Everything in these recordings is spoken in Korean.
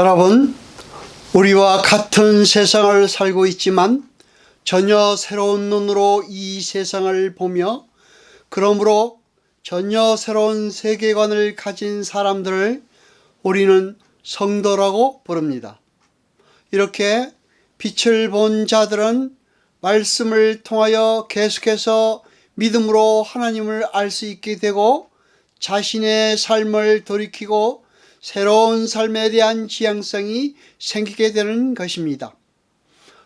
여러분, 우리와 같은 세상을 살고 있지만 전혀 새로운 눈으로 이 세상을 보며 그러므로 전혀 새로운 세계관을 가진 사람들을 우리는 성도라고 부릅니다. 이렇게 빛을 본 자들은 말씀을 통하여 계속해서 믿음으로 하나님을 알 수 있게 되고 자신의 삶을 돌이키고 새로운 삶에 대한 지향성이 생기게 되는 것입니다.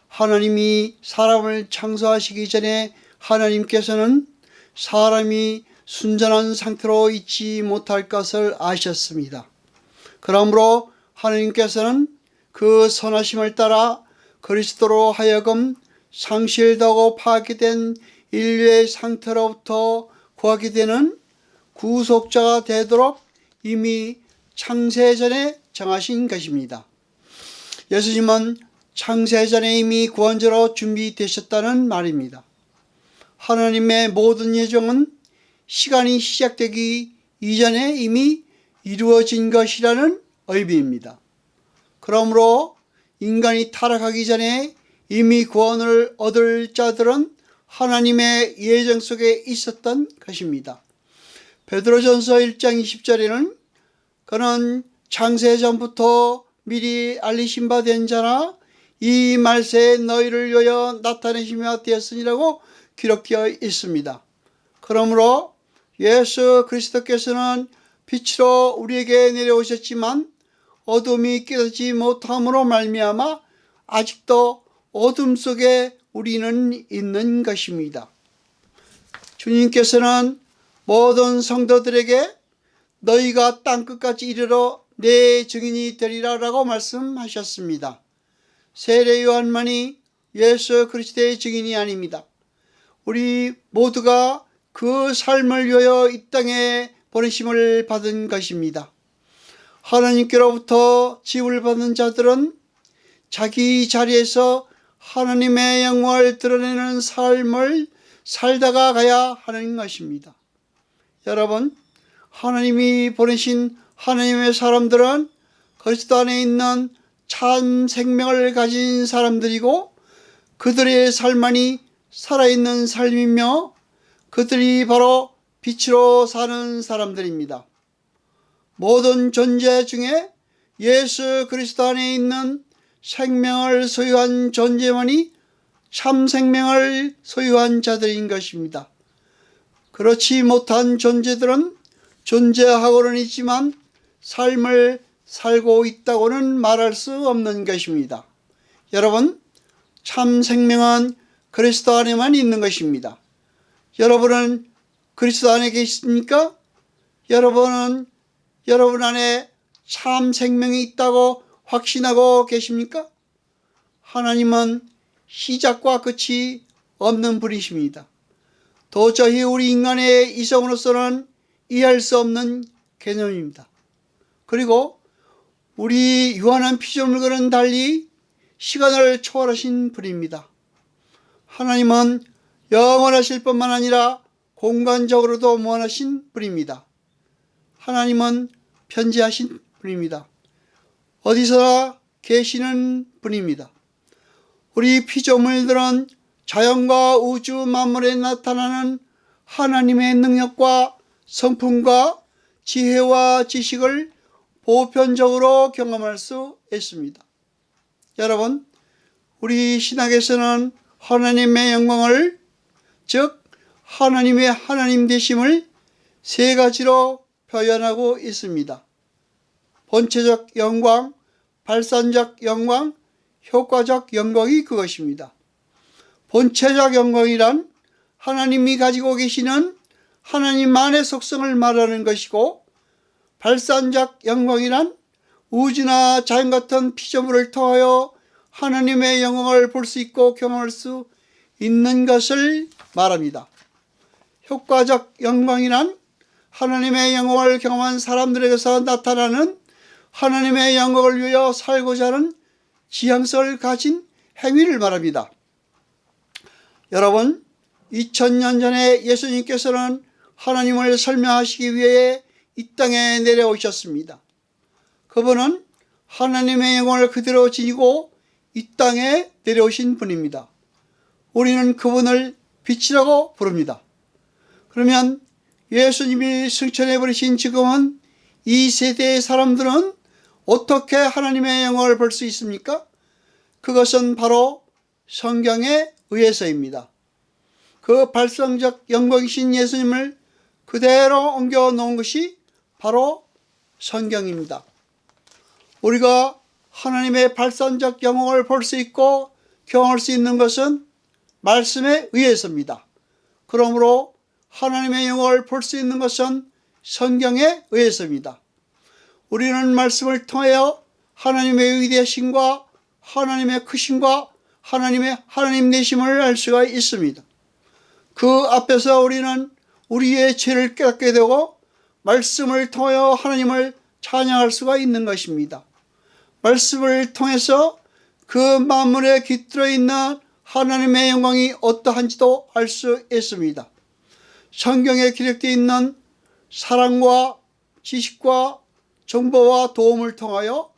하나님이 사람을 창조하시기 전에 하나님께서는 사람이 순전한 상태로 있지 못할 것을 아셨습니다. 그러므로 하나님께서는 그 선하심을 따라 그리스도로 하여금 상실되고 파괴된 인류의 상태로부터 구하게 되는 구속자가 되도록 이미 창세전에 정하신 것입니다. 예수님은 창세전에 이미 구원자로 준비되셨다는 말입니다. 하나님의 모든 예정은 시간이 시작되기 이전에 이미 이루어진 것이라는 의미입니다. 그러므로 인간이 타락하기 전에 이미 구원을 얻을 자들은 하나님의 예정 속에 있었던 것입니다. 베드로전서 1장 20절에는 그는 창세 전부터 미리 알리신 바 된 자나 이 말세에 너희를 위하여 나타내시며 되었으니라고 기록되어 있습니다. 그러므로 예수 그리스도께서는 빛으로 우리에게 내려오셨지만 어둠이 깨닫지 못함으로 말미암아 아직도 어둠 속에 우리는 있는 것입니다. 주님께서는 모든 성도들에게 너희가 땅끝까지 이르러 내 증인이 되리라 라고 말씀하셨습니다. 세례 요한만이 예수 그리스도의 증인이 아닙니다. 우리 모두가 그 삶을 위하여 이 땅에 보내심을 받은 것입니다. 하나님께로부터 지వు를 받은 자들은 자기 자리에서 하나님의 영광을 드러내는 삶을 살다가 가야 하는 것입니다. 여러분, 하나님이 보내신 하나님의 사람들은 그리스도 안에 있는 참 생명을 가진 사람들이고 그들의 삶만이 살아있는 삶이며 그들이 바로 빛으로 사는 사람들입니다. 모든 존재 중에 예수 그리스도 안에 있는 생명을 소유한 존재만이 참 생명을 소유한 자들인 것입니다. 그렇지 못한 존재들은 존재하고는 있지만 삶을 살고 있다고는 말할 수 없는 것입니다. 여러분, 참 생명은 그리스도 안에만 있는 것입니다. 여러분은 그리스도 안에 계십니까? 여러분은 여러분 안에 참 생명이 있다고 확신하고 계십니까? 하나님은 시작과 끝이 없는 분이십니다. 도저히 우리 인간의 이성으로서는 이해할 수 없는 개념입니다. 그리고 우리 유한한 피조물과는 달리 시간을 초월하신 분입니다. 하나님은 영원하실 뿐만 아니라 공간적으로도 무한하신 분입니다. 하나님은 편지하신 분입니다. 어디서나 계시는 분입니다. 우리 피조물들은 자연과 우주 만물에 나타나는 하나님의 능력과 성품과 지혜와 지식을 보편적으로 경험할 수 있습니다. 여러분, 우리 신학에서는 하나님의 영광을, 즉, 하나님의 하나님 되심을 세 가지로 표현하고 있습니다. 본체적 영광, 발산적 영광, 효과적 영광이 그것입니다. 본체적 영광이란 하나님이 가지고 계시는 하나님만의 속성을 말하는 것이고 발산적 영광이란 우주나 자연 같은 피조물을 통하여 하나님의 영광을 볼 수 있고 경험할 수 있는 것을 말합니다. 효과적 영광이란 하나님의 영광을 경험한 사람들에게서 나타나는 하나님의 영광을 위하여 살고자 하는 지향성을 가진 행위를 말합니다. 여러분, 2000년 전에 예수님께서는 하나님을 설명하시기 위해 이 땅에 내려오셨습니다. 그분은 하나님의 영광을 그대로 지니고 이 땅에 내려오신 분입니다. 우리는 그분을 빛이라고 부릅니다. 그러면 예수님이 승천해 버리신 지금은 이 세대의 사람들은 어떻게 하나님의 영광을 볼 수 있습니까? 그것은 바로 성경에 의해서입니다. 그 발성적 영광이신 예수님을 그대로 옮겨 놓은 것이 바로 성경입니다. 우리가 하나님의 발산적 영광을 볼 수 있고 경험할 수 있는 것은 말씀에 의해서입니다. 그러므로 하나님의 영광을 볼 수 있는 것은 성경에 의해서입니다. 우리는 말씀을 통하여 하나님의 위대하심과 하나님의 크심과 하나님의 하나님 내심을 알 수가 있습니다. 그 앞에서 우리는 우리의 죄를 깨닫게 되고 말씀을 통하여 하나님을 찬양할 수가 있는 것입니다. 말씀을 통해서 그 만물에 깃들어 있는 하나님의 영광이 어떠한지도 알 수 있습니다. 성경에 기록되어 있는 사랑과 지식과 정보와 도움을 통하여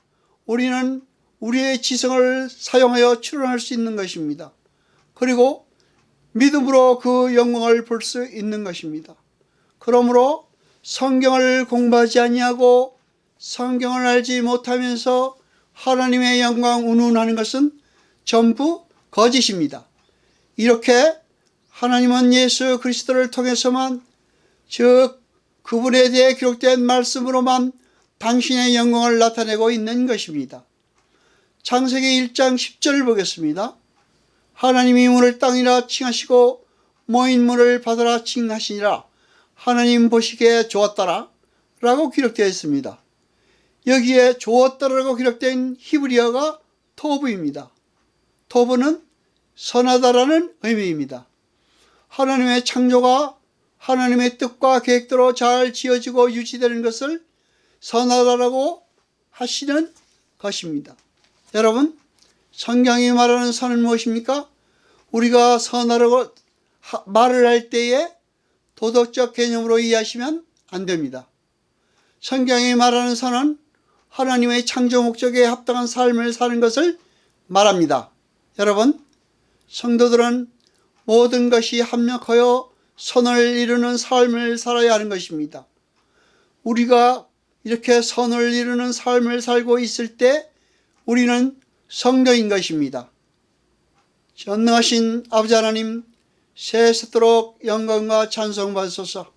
우리는 우리의 지성을 사용하여 추론할 수 있는 것입니다. 그리고 믿음으로 그 영광을 볼 수 있는 것입니다. 그러므로 성경을 공부하지 아니하고 성경을 알지 못하면서 하나님의 영광 운운하는 것은 전부 거짓입니다. 이렇게 하나님은 예수 그리스도를 통해서만 즉 그분에 대해 기록된 말씀으로만 당신의 영광을 나타내고 있는 것입니다. 창세기 1장 10절을 보겠습니다. 하나님이 물을 땅이라 칭하시고 모인 물을 바다라 칭하시니라 하나님 보시기에 좋았더라 라고 기록되어 있습니다. 여기에 좋았더라고 기록된 히브리어가 토브입니다. 토브는 선하다라는 의미입니다. 하나님의 창조가 하나님의 뜻과 계획대로 잘 지어지고 유지되는 것을 선하다라고 하시는 것입니다. 여러분, 성경이 말하는 선은 무엇입니까? 우리가 선하라고 말을 할 때에 도덕적 개념으로 이해하시면 안 됩니다. 성경이 말하는 선은 하나님의 창조 목적에 합당한 삶을 사는 것을 말합니다. 여러분, 성도들은 모든 것이 합력하여 선을 이루는 삶을 살아야 하는 것입니다. 우리가 이렇게 선을 이루는 삶을 살고 있을 때 우리는 성도인 것입니다. 전능하신 아버지 하나님, 세세도록 영광과 찬송 받으소서.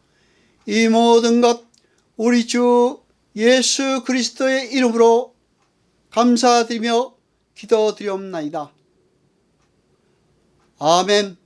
이 모든 것 우리 주 예수 그리스도의 이름으로 감사드리며 기도드리옵나이다. 아멘.